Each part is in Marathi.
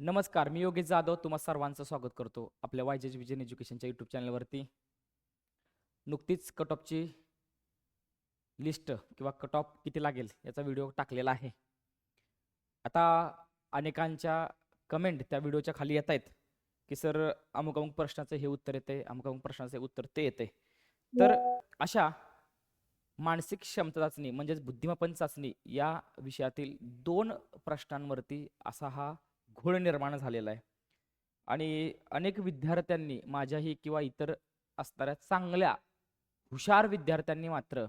नमस्कार मी योगेश जाधव. तुम्हा सर्वांचं स्वागत करतो आपल्या वायजेज विजन एज्युकेशनच्या यूट्यूब चॅनलवरती नुकतीच कट ऑफची लिस्ट किंवा कट ऑफ किती लागेल याचा व्हिडिओ टाकलेला आहे. आता अनेकांच्या कमेंट त्या व्हिडिओच्या खाली येत आहेत की सर अमुक अमुक प्रश्नाचं हे उत्तर येते अमुक अमुक प्रश्नाचं हे उत्तर ते येते तर अशा मानसिक क्षमता चाचणी म्हणजेच बुद्धिमापन चाचणी या विषयातील दोन प्रश्नांवरती असा हा घोळ निर्माण झालेला आहे. आणि अनेक विद्यार्थ्यांनी माझ्याही किंवा इतर असणाऱ्या चांगल्या हुशार विद्यार्थ्यांनी मात्र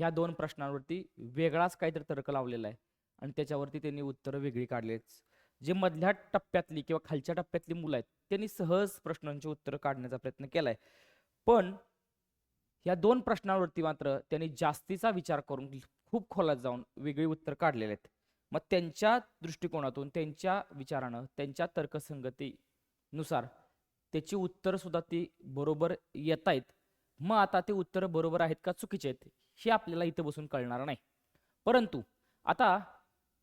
ह्या दोन प्रश्नांवरती वेगळाच काहीतरी तर्क लावलेला आहे. आणि त्याच्यावरती त्यांनी उत्तरं वेगळी काढलीच जे मधल्या टप्प्यातली किंवा खालच्या टप्प्यातली मुलं आहेत त्यांनी सहज प्रश्नांची उत्तरं काढण्याचा प्रयत्न केलाय. पण या दोन प्रश्नांवरती मात्र त्यांनी जास्तीचा विचार करून खूप खोलात जाऊन वेगळी उत्तर काढलेले आहेत. मग त्यांच्या दृष्टिकोनातून त्यांच्या विचारानं त्यांच्या तर्कसंगतीनुसार त्याची उत्तरं सुद्धा ती बरोबर येत आहेत मग आता ते उत्तरं बरोबर आहेत का चुकीचे आहेत हे आपल्याला इथं बसून कळणार नाही. परंतु आता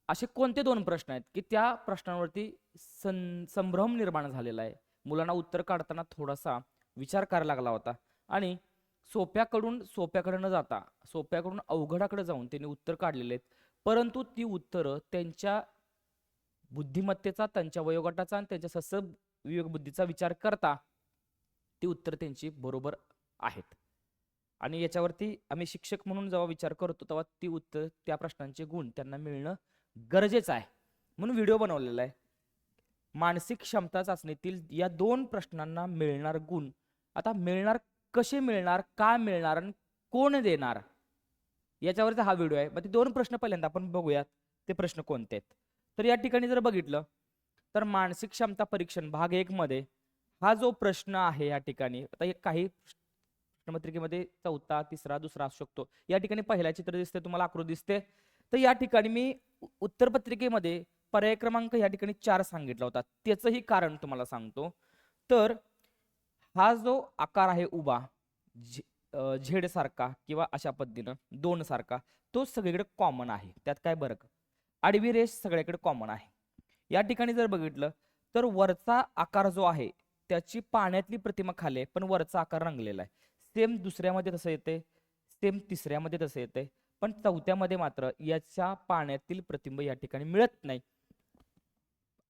असे कोणते दोन प्रश्न आहेत की त्या प्रश्नांवरती सं संभ्रम निर्माण झालेला आहे? मुलांना उत्तर काढताना थोडासा विचार करायला लागला होता आणि सोप्याकडून सोप्याकडे न जाता सोप्याकडून अवघडाकडे जाऊन त्यांनी उत्तर काढलेले आहेत. परंतु ती उत्तरं त्यांच्या बुद्धिमत्तेचा त्यांच्या वयोगटाचा आणि त्यांच्या सस विवेक बुद्धीचा विचार करता ती उत्तरं त्यांची बरोबर आहेत. आणि याच्यावरती आम्ही शिक्षक म्हणून जेव्हा विचार करतो तेव्हा ती उत्तर त्या प्रश्नांचे गुण त्यांना मिळणं गरजेचं आहे. म्हणून व्हिडिओ बनवलेला आहे. मानसिक क्षमता चाचणीतील या दोन प्रश्नांना मिळणार गुण. आता मिळणार कसे मिळणार का मिळणार आणि कोण देणार? याच्यावरचा हा व्हिडिओ आहे. मग ते दोन प्रश्न पहिल्यांदा आपण बघूयात. ते प्रश्न कोणते आहेत? तर या ठिकाणी जर बघितलं तर मानसिक क्षमता परीक्षण भाग एक मध्ये हा जो प्रश्न आहे या ठिकाणी आता काही प्रश्नपत्रिकेमध्ये चौथा तिसरा दुसरा असू शकतो. या ठिकाणी पहिला चित्र दिसते तुम्हाला आकृती दिसते. तर या ठिकाणी मी उत्तरपत्रिकेमध्ये पर्याय क्रमांक या ठिकाणी चार सांगितला होता. त्याचंही कारण तुम्हाला सांगतो. तर हा जो आकार आहे उभा झेड सारखा किंवा अशा पद्धतीनं दोन सारखा तो सगळीकडे कॉमन आहे. त्यात काय बरं का? आडवी रेष सगळ्याकडे कॉमन आहे. या ठिकाणी जर बघितलं तर वरचा आकार जो आहे त्याची पाण्यातली प्रतिमा खाली आहे पण वरचा आकार रंगलेला आहे. सेम दुसऱ्यामध्ये तसं येते सेम तिसऱ्यामध्ये तसं येते पण चौथ्यामध्ये मात्र याच्या पाण्यातील प्रतिबिंब या ठिकाणी मिळत नाही.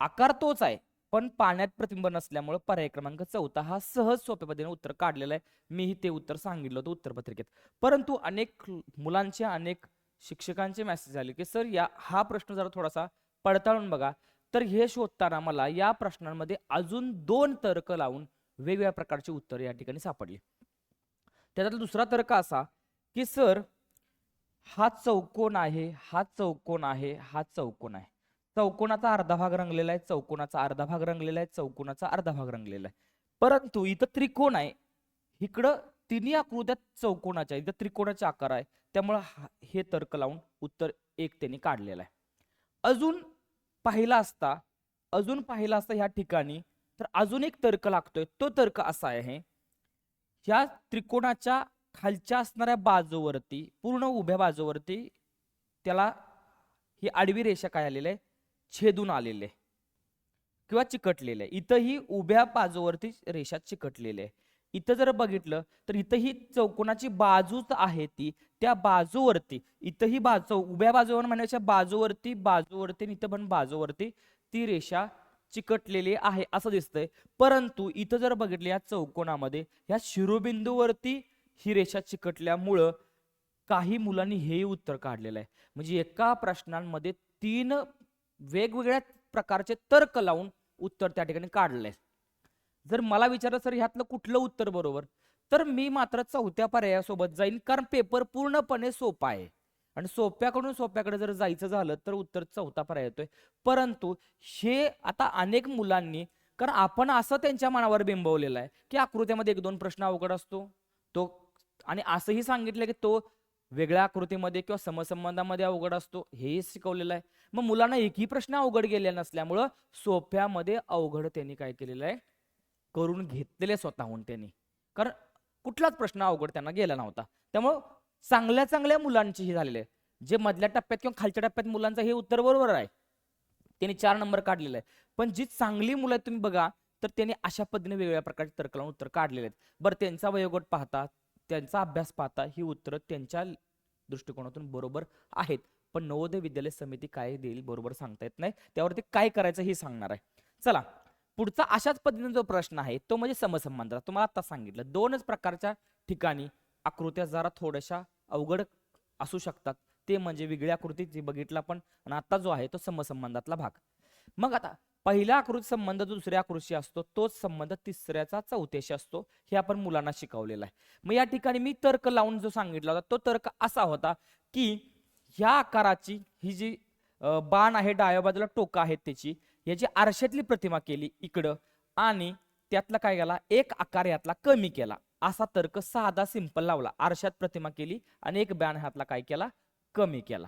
आकार तोच आहे. पण पाण्यात प्रतिबिंब नसल्यामुळे पर्याय क्रमांक चौथा हा सहज सोप्या पद्धतीने उत्तर काढलेलं आहे. मीही ते उत्तर सांगितलं होतं उत्तरपत्रिकेत परंतु अनेक मुलांचे अनेक शिक्षकांचे मेसेज आले की सर या हा प्रश्न जरा थोडासा पडताळून बघा. तर हे शोधताना मला या प्रश्नांमध्ये अजून दोन तर्क लावून वेगवेगळ्या प्रकारचे उत्तर या ठिकाणी सापडले. त्याच्यातला दुसरा तर्क असा की सर हा चौकोन आहे हा चौकोन आहे हा चौकोन आहे. चौकोनाचा अर्धा भाग रंगलेला आहे चौकोनाचा अर्धा भाग रंगलेला आहे चौकोनाचा अर्धा भाग रंगलेला आहे. परंतु इथं त्रिकोण आहे. इकडं तिन्ही आकृत्यात चौकोनाच्या इथं त्रिकोणाचा आकार आहे. त्यामुळं हे तर्क लावून उत्तर एक त्यांनी काढलेलं आहे. अजून पाहिला असता अजून पाहिला असता ह्या ठिकाणी तर अजून एक तर्क लागतोय. तो तर्क असा आहे ह्या त्रिकोणाच्या खालच्या असणाऱ्या बाजूवरती पूर्ण उभ्या बाजूवरती त्याला ही आडवी रेषा काय आलेली आहे? छेदून आलेले किंवा चिकटलेले इथंही उभ्या बाजूवरती रेषा चिकटलेले आहे. इथं जर बघितलं तर इथं ही चौकोनाची बाजूच आहे ती. त्या बाजूवरती इथंही बाजू उभ्या बाजूवर म्हणण्याच्या बाजूवरती बाजूवरती इथं पण बाजूवरती ती रेषा चिकटलेली आहे असं दिसतंय. परंतु इथं जर बघितलं या चौकोनामध्ये या शिरोबिंदूवरती ही रेषा चिकटल्यामुळं काही मुलांनी हेही उत्तर काढलेलं आहे. म्हणजे एका प्रश्नांमध्ये तीन वेगवेगळ्या प्रकारचे तर्क लावून उत्तर त्या ठिकाणी काढलंय जर मला विचारलं सर ह्यातलं कुठलं उत्तर बरोबर? तर मी मात्र चौथ्या पर्यायासोबत जाईन कारण पेपर पूर्णपणे सोपा आहे. आणि सोप्याकडून सोप्याकडे जर जायचं झालं तर उत्तर चौथा पर्याय येतोय. परंतु हे आता अनेक मुलांनी कारण आपण असं त्यांच्या मनावर बिंबवलेलं आहे की आकृत्यामध्ये एक दोन प्रश्न अवघड असतो. तो आणि असंही सांगितलं की तो वेगळ्या आकृतीमध्ये किंवा समसंबंधामध्ये अवघड असतो हेही शिकवलेलं आहे. मग मुलांना एकही प्रश्न अवघड गेले नसल्यामुळं सोप्यामध्ये अवघड त्यांनी काय केलेलं आहे? करून घेतलेले स्वतःहून त्यांनी. कारण कुठलाच प्रश्न अवघड त्यांना गेला नव्हता. त्यामुळं चांगल्या चांगल्या मुलांची ही झालेले आहे. जे मधल्या टप्प्यात किंवा खालच्या टप्प्यात मुलांचं हे उत्तर बरोबर आहे. त्यांनी चार नंबर काढलेला आहे. पण जी चांगली मुलं आहेत तुम्ही बघा तर त्यांनी अशा पद्धतीने वेगवेगळ्या प्रकारचे तर्क लावून उत्तर काढलेले आहेत. बरं त्यांचा वयोगट पाहता त्यांचा अभ्यास पाहता ही उत्तरं त्यांच्या दृष्टिकोनातून बरोबर आहेत. पण नवोदय विद्यालय समिती काय देईल बरोबर सांगता येत नाही. त्यावरती काय करायचं हे सांगणार आहे. चला पुढचा अशाच पद्धतीने जो प्रश्न आहे तो म्हणजे समसंबंधाचा तुम्हाला आता सांगितलं दोनच प्रकारच्या ठिकाणी आकृत्या जरा थोड्याशा अवघड असू शकतात. ते म्हणजे वेगळी आकृती जी बघितला पण आणि आता जो आहे तो समसंबंधातला भाग. मग आता पहिला आकृती संबंध जो दुसऱ्या आकृतीशी असतो तोच संबंध तिसऱ्याचा चौथ्याशी असतो. हे आपण मुलांना शिकवलेला आहे. मग या ठिकाणी मी तर्क लावून जो सांगितला होता तो तर्क असा होता की ह्या आकाराची ही जी बाण आहे डाव्या बाजूला टोकं आहेत त्याची याची आरशातली प्रतिमा केली इकडं आणि त्यातला काय केला एक आकार यातला कमी केला. असा तर्क साधा सिंपल लावला. आरशात प्रतिमा केली आणि एक बॅन हातला काय केला कमी केला.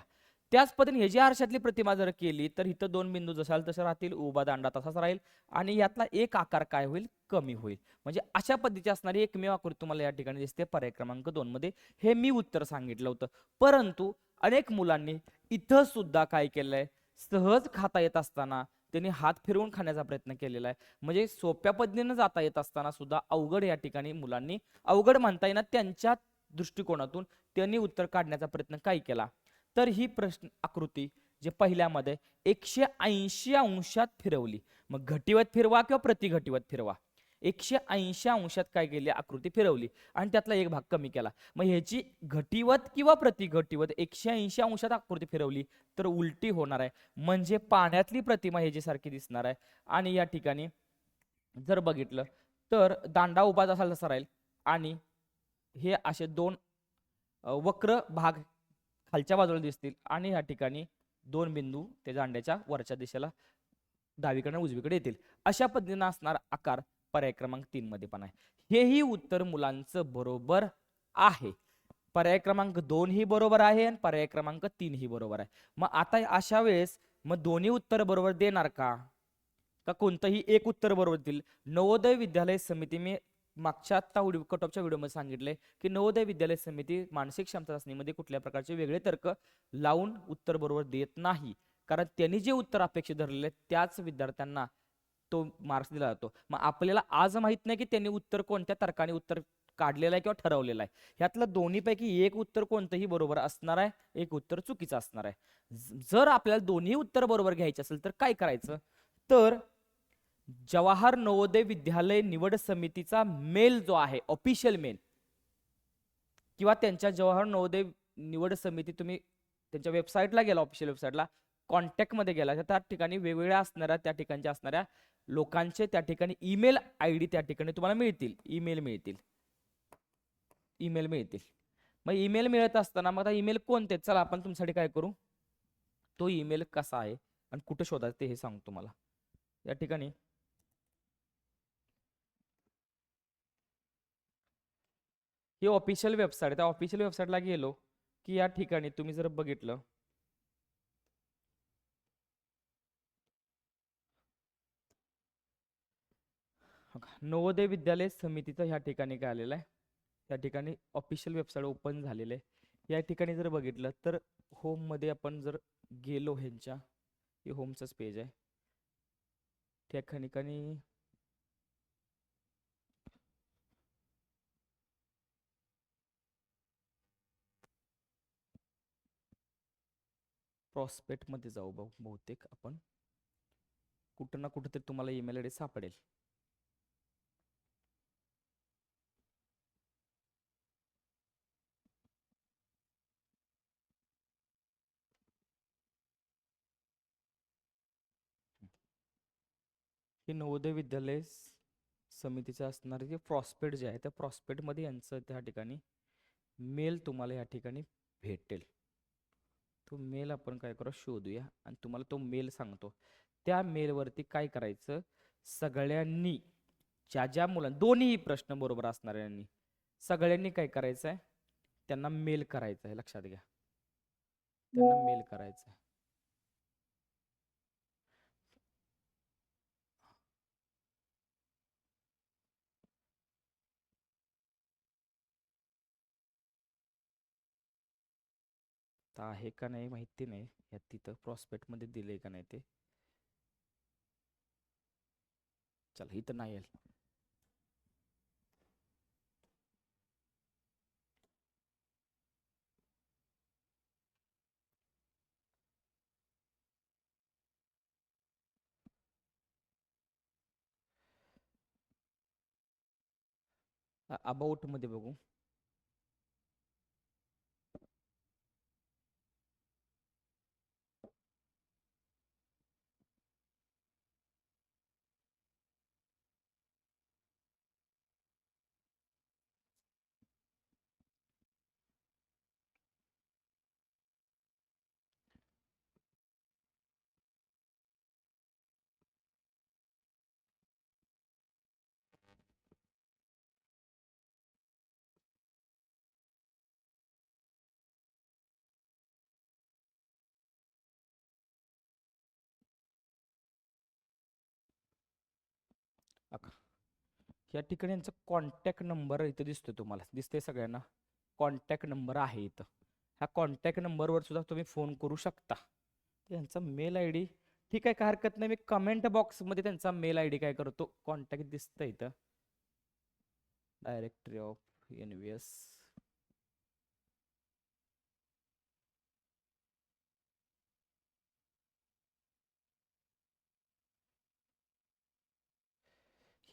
त्याच पद्धतीने जी आरशातली प्रतिमा जर केली तर इथं दोन बिंदू जसाल तसे राहतील उभा दांडा तसाच राहील आणि यातला एक आकार काय होईल? कमी होईल. म्हणजे अशा पद्धतीची असणारी एकमेव आकृती तुम्हाला या ठिकाणी दिसते पर्याय क्रमांक दोन मध्ये. हे मी उत्तर सांगितलं होतं. परंतु अनेक मुलांनी इथं सुद्धा काय केलंय? सहज खाता येत असताना त्यांनी हात फिरवून खाण्याचा प्रयत्न केलेला आहे. म्हणजे सोप्या पद्धतीनं जाता येत असताना सुद्धा अवघड या ठिकाणी मुलांनी अवघड म्हणता येणार त्यांच्या दृष्टिकोनातून त्यांनी उत्तर काढण्याचा प्रयत्न काय केला? तर ही प्रश्न आकृती जे पहिल्यामध्ये एकशे ऐंशी अंशात फिरवली. मग घटीवत फिरवा किंवा प्रतिघटीवत फिरवा. एकशे ऐंशी अंशात काय केली? आकृती फिरवली. आणि त्यातला एक भाग कमी केला. मग ह्याची घटीवत किंवा प्रतिघटीवत एकशे ऐंशी अंशात आकृती फिरवली तर उलटी होणार आहे. म्हणजे पाण्यातली प्रतिमा ह्याच्यासारखी दिसणार आहे. आणि या ठिकाणी जर बघितलं तर दांडा उभा जसा तसा राहील. आणि हे असे दोन वक्र भाग खालच्या बाजूला दिसतील आणि या ठिकाणी दोन बिंदू त्याच्या दांड्याच्या वरच्या दिशेला डावीकडे उजवीकडे येतील. अशा पद्धतीनं असणार आकार पर्याय क्रमांक तीन मध्ये पण आहे. हेही उत्तर मुलांचं बरोबर आहे. पर्याय क्रमांक दोन ही बरोबर आहे आणि पर्याय क्रमांक तीन ही बरोबर आहे. मग आता अशा वेळेस मग दोन्ही उत्तर बरोबर देणार का? का कोणतंही एक उत्तर बरोबर देतील? नवोदय विद्यालय समिती मी मागच्या आत्ता व्हिडिओ कटॉपच्या व्हिडिओमध्ये सांगितले की नवोदय विद्यालय समिती मानसिक क्षमता चाचणीमध्ये कुठल्या प्रकारचे वेगळे तर्क लावून उत्तर बरोबर देत नाही. कारण त्यांनी जे उत्तर अपेक्षित धरलेले त्याच विद्यार्थ्यांना तो मार्क्स दिला जातो. मग आपल्याला आज माहीत नाही की त्यांनी उत्तर कोणत्या तर्काने उत्तर काढलेलं आहे किंवा ठरवलेलं आहे. ह्यातलं दोन्हीपैकी एक उत्तर कोणतंही बरोबर असणार आहे एक उत्तर चुकीचं असणार आहे. जर आपल्याला दोन्ही उत्तर बरोबर घ्यायचे असेल तर काय करायचं? तर जवाहर नवोदय विद्यालय निवड समितीचा मेल जो आहे ऑफिशियल मेल किंवा त्यांच्या जवाहर नवोदय निवड समिती तुम्ही त्यांच्या वेबसाईटला गेला ऑफिशियल वेबसाईटला कॉन्टॅक्टमध्ये गेला तर त्या ठिकाणी वेगवेगळ्या असणाऱ्या त्या ठिकाणच्या असणाऱ्या लोकांचे त्या ठिकाणी ईमेल आय डी त्या ठिकाणी तुम्हाला मिळतील. ईमेल मिळतील. ईमेल मिळतील. मग ईमेल मिळत असताना मग आता ईमेल कोणते? चला आपण तुमच्यासाठी काय करू? तो ईमेल कसा आहे? आणि कुठं शोधायचं ते हे सांगतो तुम्हाला. या ठिकाणी ही ऑफिशियल वेबसाईट आहे. त्या ऑफिशियल वेबसाईटला गेलो की या ठिकाणी तुम्ही जर बघितलं. नवोदय विद्यालय समितीचं ह्या ठिकाणी काय आलेलं आहे? त्या ठिकाणी ऑफिशियल वेबसाईट ओपन झालेलं आहे. या ठिकाणी जर बघितलं तर होममध्ये आपण जर गेलो ह्यांच्या हे होमचंच पेज आहे. त्या ठिकाणी प्रॉस्पेक्टमध्ये जाऊ भाऊ बहुतेक आपण. कुठं ना कुठं तरी तुम्हाला ईमेल आय डी सापडेल. हे नवोदय विद्यालय समितीचे असणारे जे प्रॉस्पेक्ट जे आहे त्या प्रॉस्पेक्टमध्ये यांचं त्या ठिकाणी मेल तुम्हाला या ठिकाणी भेटेल. तो मेल आपण काय करू शोधूया. आणि तुम्हाला तो मेल सांगतो. त्या मेलवरती काय करायचं? सगळ्यांनी ज्या ज्या मुलांना दोन्ही प्रश्न बरोबर असणाऱ्यांनी सगळ्यांनी काय करायचं आहे त्यांना मेल करायचं आहे लक्षात घ्या. त्यांना मेल करायचं आहे आता आहे का नाही माहिती नाही. या तिथं प्रॉस्पेक्टमध्ये दिले का नाही ते. चला इथं नाही अबाउटमध्ये बघू. या ठिकाणी यांचा कॉन्टॅक्ट नंबर इथं दिसतोय तुम्हाला. दिसतंय सगळ्यांना. कॉन्टॅक्ट नंबर आहे इथं. ह्या कॉन्टॅक्ट नंबरवर सुद्धा तुम्ही फोन करू शकता. त्यांचा मेल आय डी ठीक आहे काय हरकत नाही. मी कमेंट बॉक्समध्ये त्यांचा मेल आय डी काय करतो. कॉन्टॅक्ट दिसतं इथं. Directory of N V S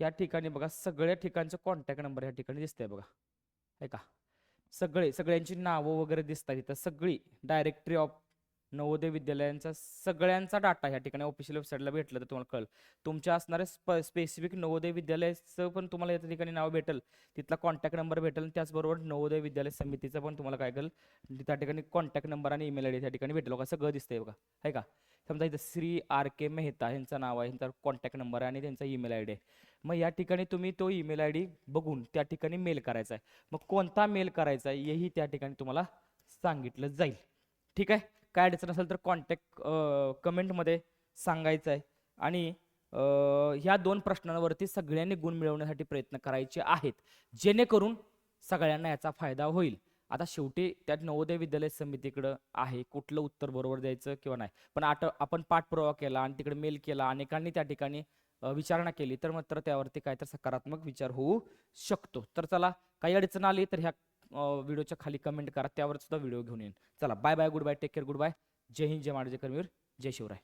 या ठिकाणी बघा सगळ्या ठिकाणचं कॉन्टॅक्ट नंबर ह्या ठिकाणी दिसतंय बघा. आहे का? सगळे सगळ्यांची नावं वगैरे दिसतात इथं. सगळी डायरेक्टरी ऑफ नवोदय विद्यालयांचा सगळ्यांचा डाटा ह्या ठिकाणी ऑफिशियल वेबसाईटला भेटलं तर तुम्हाला कळेल. तुमच्या असणाऱ्या स्प स्पेसिफिक नवोदय विद्यालयाचं पण तुम्हाला या ठिकाणी नाव भेटेल. तिथला कॉन्टॅक्ट नंबर भेटेल त्याचबरोबर नवोदय विद्यालय समितीचं पण तुम्हाला काय कळेल. त्या ठिकाणी कॉन्टॅक्ट नंबर आणि ईमेल आय डी त्या ठिकाणी भेटेल बघा. सगळं दिसतंय बघा. आहे का? समजा इथं श्री आर के मेहता यांचं नाव आहे यांचा कॉन्टॅक्ट नंबर आहे आणि त्यांचा ईमेल आय डी आहे. मग या ठिकाणी तुम्ही तो ईमेल आय डी बघून त्या ठिकाणी मेल करायचा आहे. मग कोणता मेल करायचा आहे हेही त्या ठिकाणी तुम्हाला सांगितलं जाईल. ठीक आहे? काय अडचण असेल तर कॉन्टॅक्ट कमेंटमध्ये सांगायचं आहे. आणि ह्या दोन प्रश्नांवरती सगळ्यांनी गुण मिळवण्यासाठी प्रयत्न करायचे आहेत. जेणेकरून सगळ्यांना याचा फायदा होईल. आता शेवटी त्या नवोदय विद्यालय समितीकडं आहे. कुठलं उत्तर बरोबर द्यायचं किंवा नाही. पण आठ आपण पाठपुरावा केला आणि तिकडे मेल केला अनेकांनी त्या ठिकाणी विचारणा केली तर मात्र त्यावरती काय तर सकारात्मक विचार होऊ शकतो. तर चला काही अडचण आली तर ह्या व्हिडिओच्या खाली कमेंट करा त्यावर सुद्धा व्हिडिओ घेऊन येईन. चला bye bye goodbye take care goodbye जय हिंद जय महाराज जय जय शिवराय.